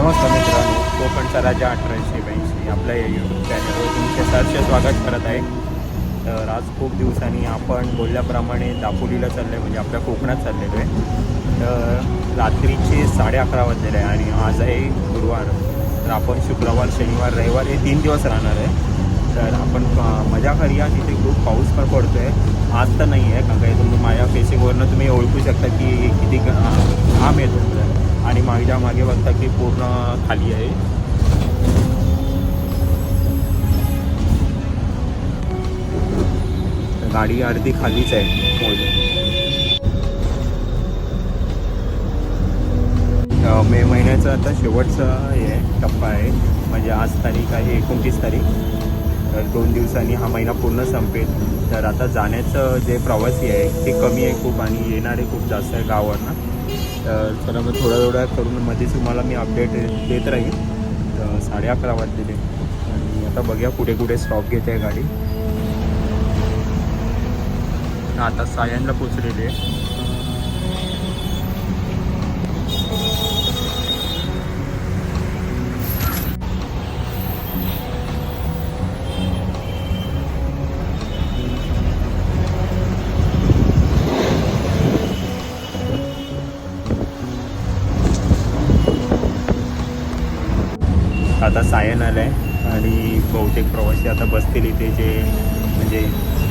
नमस्कार मित्रांनो. कोकणचा राजा अठराशे ब्याऐंशी आपल्या या यूट्यूब चॅनलवर तुमचे सरचे स्वागत करत आहे. तर आज खूप दिवसांनी आपण बोलल्याप्रमाणे दापोलीला चाललो आहे म्हणजे आपल्या कोकणात चाललेलो आहे तर रात्रीचे साडे अकरा वाजलेले आहे आणि आज आहे गुरुवार तर आपण शुक्रवार शनिवार रविवार हे तीन दिवस राहणार आहे. तर आपण मजा करूया तिथे खूप पाऊस पण पडतो आहे आज तर नाही आहे कारण काही तुम्ही माझ्या फेसिंगवरनं तुम्ही ओळखू शकता की किती घाम येतो आणि माझ्या मागे बघता की पूर्ण खाली आहे. गाडी अर्धी खालीच आहे. हो. मे महिन्याचा आता शेवटचा हे आहे, टप्पा आहे. म्हणजे आज तारीख आहे एकोणतीस तारीख. तर दोन दिवसांनी हा महिना पूर्ण संपेल. तर आता जाण्याचं जे प्रवासी आहे ते कमी आहे खूप आणि येणारे खूप जास्त आहे गावावरनं तर चला मग थोडा थोडा करून मध्येच तुम्हाला मी अपडेट देत राहील तर साडे अकरा वाजलेले. आणि आता बघूया कुठे कुठे स्टॉप घेते आहे गाडी आता सायनला पोचलेली आहे. आता सायन आलं आहे आणि बहुतेक प्रवासी आता बसतील इथे जे म्हणजे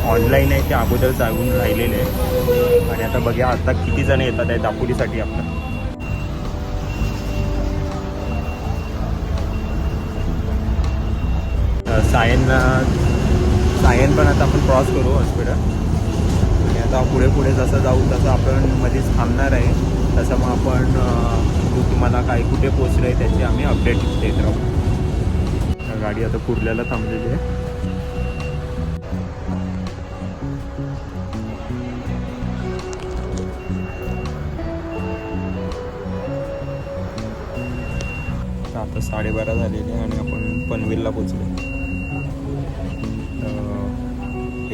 ऑनलाईन आहे ते अगोदर जागून राहिलेले आहे आणि आता बघूया आता किती जण येतात आहे दापोलीसाठी आपलं. सायन सायनला सायन पण आता आपण क्रॉस करू हॉस्पिटल आणि आता पुढे पुढे जसं जाऊ तसं आपण मध्येच थांबणार आहे. तसं मग आपण तुम्हाला काय कुठे पोचलं आहे त्याची आम्ही अपडेट देत राहू. गाडी आता कुर्ल्याला थांबलेली आहे. आता साडेबारा झालेले आहे आणि आपण पनवेलला पोचलो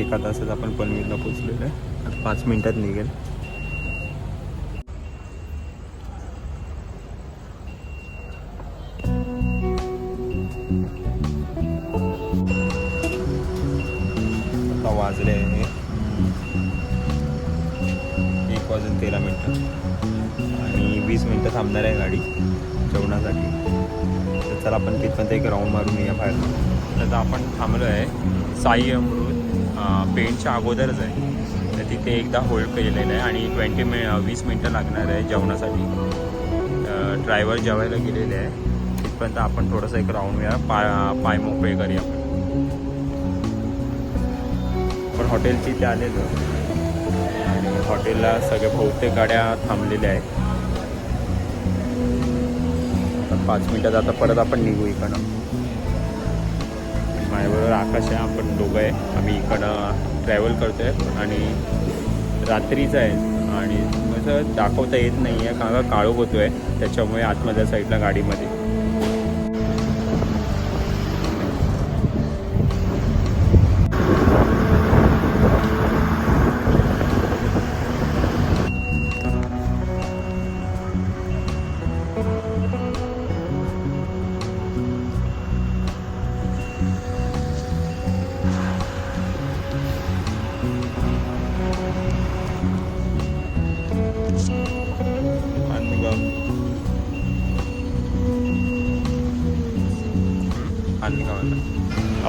एका तासात आपण पनवेलला पोचलेलो आहे. आता पाच मिनटात निघेल. वाजले आहे. एक वाजून तेरा मिनटं. आणि वीस मिनटं थांबणार आहे गाडी जेवणासाठी. तर चला आपण तिथपर्यंत एक राऊंड मारून या बाहेर. तर आपण थांबलो आहे साई अमृत पेंटच्या अगोदरच आहे. तर तिथे एकदा होल्ड केलेलं आहे आणि ट्वेंटी मि वीस मिनटं लागणार आहे जेवणासाठी. ड्रायव्हर जेवायला गेलेले आहे. तिथपर्यंत आपण थोडंसं एक राऊंड या पाय पाय मोकळे करूया आपण हॉटेलची इथे आलेलो आणि हॉटेलला सगळ्या बहुतेक गाड्या थांबलेल्या आहेत. आता पाच मिनटात आता परत आपण निघू इकडं. माझ्याबरोबर आकाश आहे आपण दोघं आहे. आम्ही इकडं ट्रॅव्हल करतो आहे आणि रात्रीचं आहे. आणि असं दाखवता येत नाही आहे कारण का काळोख होतो आहे त्याच्यामुळे आतमधल्या साईडला गाडीमध्ये.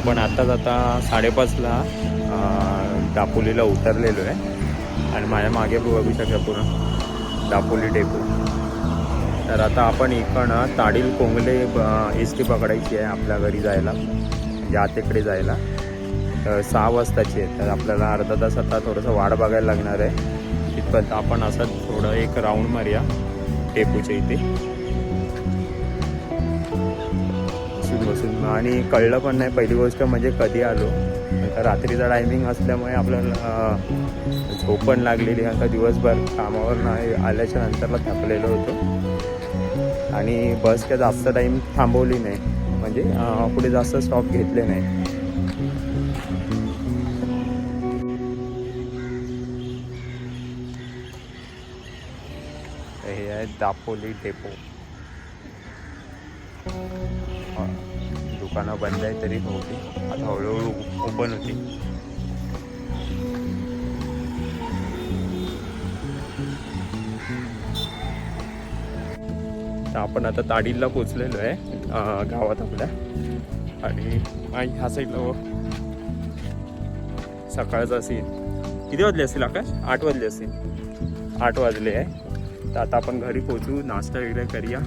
आपण आत्ताच आता साडेपाचला दापोलीला उतरलेलो आहे. आणि माझ्या मागे बघू शकता पूर्ण. दापोली डेपो. तर आता आपण इकडनं ताडील कोंगले एस टी पकडायची आहे आपल्या घरी जायला. म्हणजे आतेकडे जायला. तर सहा वाजताची आहे. तर आपल्याला अर्धा तास आता थोडंसं वाट बघायला लागणार आहे. तिथपर्यंत आपण असं थोडं एक राऊंड मारूया. टेपूच्या इथे. आणि कळलं पण नाही पहिली गोष्ट म्हणजे कधी आलो. रात्रीचा टायमिंग असल्यामुळे आपल्याला झोप पण लागलेली आता दिवसभर कामावर नाही आल्याच्या नंतरला थकलेलो होतो. आणि बस काय जास्त टाईम थांबवली नाही. म्हणजे पुढे जास्त स्टॉप घेतले नाही. हे आहे दापोली डेपो दुकानं बंद आहे तरी होती आता हळूहळू ओपन होती. तर आपण आता ताडीला पोचलेलो आहे गावात आपल्या. आणि ह्या साईडला सकाळचा सीन किती वाजले असतील आकाश? आठ वाजले असतील. आठ वाजले आहे. तर आता आपण घरी पोचू नाश्ता वगैरे करूया.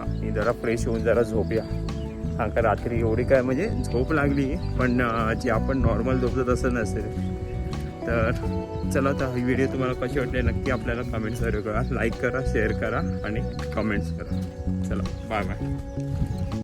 आणि जरा फ्रेश होऊन जरा झोपूया. हां का रात्री एवढी काय म्हणजे झोप लागली पण जी आपण नॉर्मल झोपतो तसं नसेल. तर चला तर ही व्हिडिओ तुम्हाला कशी वाटली नक्की आपल्याला कमेंट्स करा लाईक करा शेअर करा आणि कमेंट्स करा. चला बाय बाय